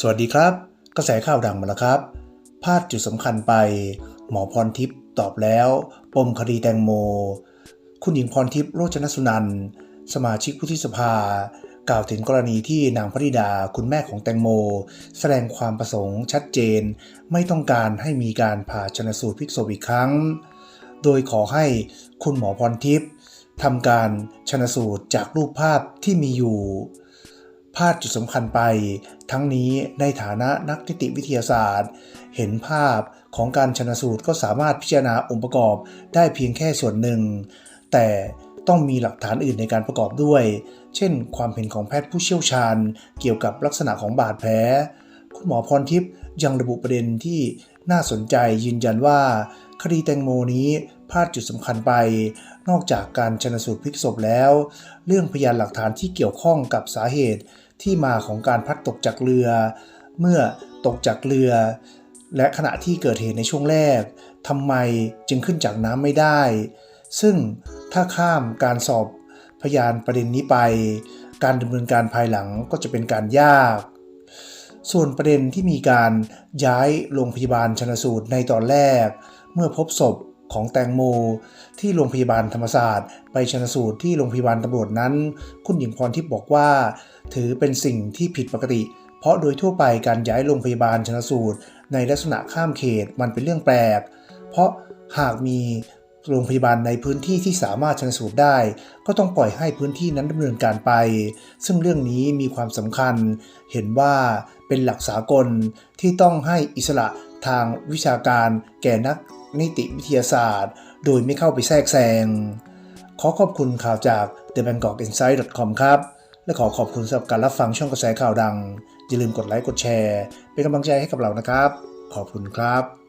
สวัสดีครับ กระแสข่าวดังมาแล้วครับ พลาดจุดสำคัญไป หมอพรทิพย์ตอบแล้ว ปมคดีแตงโม คุณหญิงพรทิพย์โรจนสุนันสมาชิกวุฒิสภา กล่าวถึงกรณีที่นางพนิดาคุณแม่ของแตงโม แสดงความประสงค์ชัดเจน ไม่ต้องการให้มีการผ่าชนสูตรพลิกศพอีกครั้ง โดยขอให้คุณหมอพรทิพย์ทำการชนสูตรจากรูปภาพที่มีอยู่ พลาดจุดสำคัญไป ทั้งนี้ในฐานะนักนิติวิทยาศาสตร์ เห็นภาพของการชนสูตรก็สามารถพิจารณาองค์ประกอบได้เพียงแค่ส่วนหนึ่ง แต่ต้องมีหลักฐานอื่นในการประกอบด้วย เช่น ความเห็นของแพทย์ผู้เชี่ยวชาญ เกี่ยวกับลักษณะของบาดแผล คุณหมอพรทิพย์ยังระบุประเด็นที่น่าสนใจยืนยันว่า คดีแตงโมนี้พลาดจุดสำคัญไป นอกจากการชนสูตรพลิกศพแล้ว เรื่องพยานหลักฐานที่เกี่ยวข้องกับสาเหตุ ที่มาของการพัดตกจากเรือ เมื่อตกจากเรือ และขณะที่เกิดเหตุในช่วงแรกทำไมจึงขึ้นจากน้ำไม่ได้ ซึ่งถ้าข้ามการสอบพยานประเด็นนี้ไป การดำเนินการภายหลังก็จะเป็นการยาก ส่วนประเด็นที่มีการย้ายโรงพยาบาลชนสูตรในตอนแรก เมื่อพบศพ ของแตงโม ที่โรงพยาบาลธรรมศาสตร์ ไปชนสูตรที่โรงพยาบาลตำรวจนั้น คุณหญิงพรทิพย์บอกว่า ถือเป็นสิ่งที่ผิดปกติ เพราะโดยทั่วไปการย้ายโรงพยาบาลชนสูตร ในลักษณะข้ามเขตมันเป็นเรื่องแปลก เพราะหากมีโรงพยาบาลในพื้นที่ที่สามารถชนสูตรได้ ก็ต้องปล่อยให้พื้นที่นั้นดำเนินการไป ซึ่งเรื่องนี้มีความสำคัญ เห็นว่าเป็นหลักสากลที่ต้องให้อิสระทางวิชาการแก่นัก นิติวิทยาศาสตร์ โดยไม่เข้าไปแทรกแซง ขอขอบคุณข่าวจาก thebangkokinsight.com ครับ และขอขอบคุณสำหรับการรับฟังช่องกระแสข่าวดัง อย่าลืมกดไลค์กดแชร์ เป็นกำลังใจให้กับเรานะครับ ขอบคุณครับ